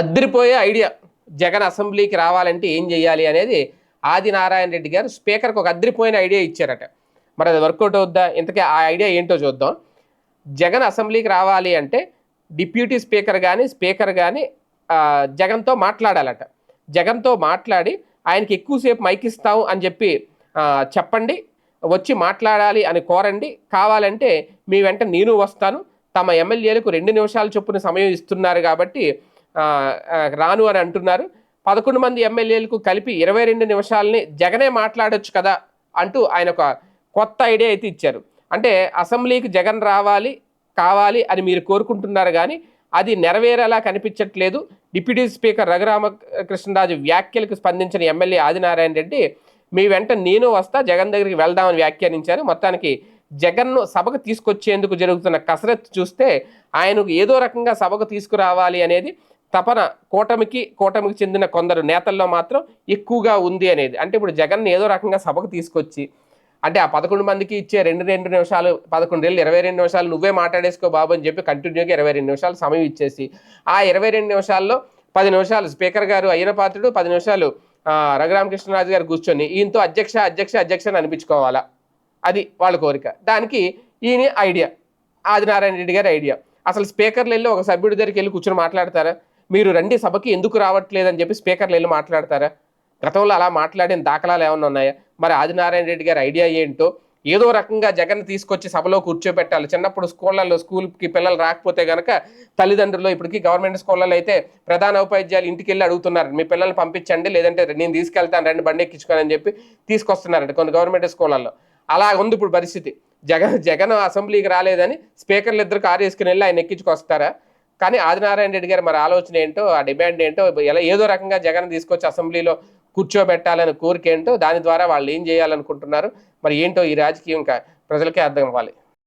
అద్దరిపోయే idea. Jagan అసెంబ్లీకి రావాలంటే ఏం చేయాలి అనేది ఆదినారాయణ రెడ్డి గారు స్పీకర్కి ఒక అద్దరిపోయిన ఐడియా ఇచ్చారట. మరి అది వర్కౌట్ అవుద్దా? ఇంతకీ ఆ ఐడియా ఏంటో చూద్దాం. జగన్ అసెంబ్లీకి రావాలి అంటే డిప్యూటీ స్పీకర్ కానీ స్పీకర్ కానీ జగన్తో మాట్లాడాలట. జగన్తో మాట్లాడి ఆయనకి ఎక్కువసేపు మైక్ ఇస్తాం అని చెప్పి చెప్పండి వచ్చి మాట్లాడాలి అని కోరండి. కావాలంటే మీ వెంట నేను వస్తాను. తమ ఎమ్మెల్యేలకు రెండు నిమిషాల చొప్పున సమయం ఇస్తున్నారు కాబట్టి రాను అని అంటున్నారు. పదకొండు మంది ఎమ్మెల్యేలకు కలిపి ఇరవై రెండు నిమిషాలని జగనే మాట్లాడొచ్చు కదా అంటూ ఆయన ఒక కొత్త ఐడియా అయితే ఇచ్చారు. అంటే అసెంబ్లీకి జగన్ రావాలి కావాలి అని మీరు కోరుకుంటున్నారు కానీ అది నెరవేరేలా కనిపించట్లేదు. డిప్యూటీ స్పీకర్ రఘురామకృష్ణరాజు వ్యాఖ్యలకు స్పందించిన ఎమ్మెల్యే ఆదినారాయణ రెడ్డి మీ వెంట నేను వస్తా జగన్ దగ్గరికి వెళ్దామని వ్యాఖ్యానించారు. మొత్తానికి జగన్ను సభకు తీసుకొచ్చేందుకు జరుగుతున్న కసరత్తు చూస్తే ఆయనకు ఏదో రకంగా సభకు తీసుకురావాలి అనేది తపన కూటమికి కూటమికి చెందిన కొందరు నేతల్లో మాత్రం ఎక్కువగా ఉంది అనేది. అంటే ఇప్పుడు జగన్ ఏదో రకంగా సభకు తీసుకొచ్చి అంటే ఆ పదకొండు మందికి ఇచ్చే రెండు రెండు నిమిషాలు పదకొండు ఏళ్ళు ఇరవై రెండు నిమిషాలు నువ్వే మాట్లాడేసుకో బాబు అని చెప్పి కంటిన్యూగా ఇరవై రెండు నిమిషాలు సమయం ఇచ్చేసి ఆ ఇరవై రెండు నిమిషాల్లో పది నిమిషాలు స్పీకర్ గారు అయిన పాత్రుడు పది నిమిషాలు రఘురామకృష్ణరాజు గారు కూర్చొని ఈయనతో అధ్యక్ష అధ్యక్ష అధ్యక్ష అని అనిపించుకోవాలా? అది వాళ్ళ కోరిక. దానికి ఈయన ఐడియా. ఆదినారాయణ రెడ్డి గారి ఐడియా. అసలు స్పీకర్లు వెళ్ళి ఒక సభ్యుడి దగ్గరికి వెళ్ళి కూర్చొని మాట్లాడతారా? మీరు రండి సభకి ఎందుకు రావట్లేదని చెప్పి స్పీకర్లు వెళ్ళి మాట్లాడతారా? గతంలో అలా మాట్లాడిన దాఖలాలు ఏమైనా ఉన్నాయా? మరి ఆదినారాయణ రెడ్డి గారి ఐడియా ఏంటో? ఏదో రకంగా జగన్ తీసుకొచ్చి సభలో కూర్చోబెట్టాలి. చిన్నప్పుడు స్కూళ్ళల్లో స్కూల్కి పిల్లలు రాకపోతే కనుక తల్లిదండ్రులు ఇప్పటికీ గవర్నమెంట్ స్కూళ్ళలో అయితే ప్రధాన ఉపాధ్యాయులు ఇంటికి వెళ్ళి అడుగుతున్నారు. మీ పిల్లల్ని పంపించండి లేదంటే నేను తీసుకెళ్తాను రండి బండి ఎక్కించుకొని అని చెప్పి తీసుకొస్తున్నారండి కొన్ని గవర్నమెంట్ స్కూళ్ళల్లో. అలా ఉంది ఇప్పుడు పరిస్థితి. జగన్ జగన్ అసెంబ్లీకి రాలేదని స్పీకర్లు ఇద్దరు కారు వేసుకుని వెళ్ళి ఆయన ఎక్కించుకొస్తారా? కానీ ఆదినారాయణ రెడ్డి గారు మరి ఆలోచన ఏంటో ఆ డిమాండ్ ఏంటో ఎలా ఏదో రకంగా జగన్ తీసుకొచ్చి అసెంబ్లీలో కూర్చోబెట్టాలని కోరిక ఏంటో దాని ద్వారా వాళ్ళు ఏం చేయాలనుకుంటున్నారు? మరి ఏంటో ఈ రాజకీయం ఇంకా ప్రజలకే అర్థం అవ్వాలి.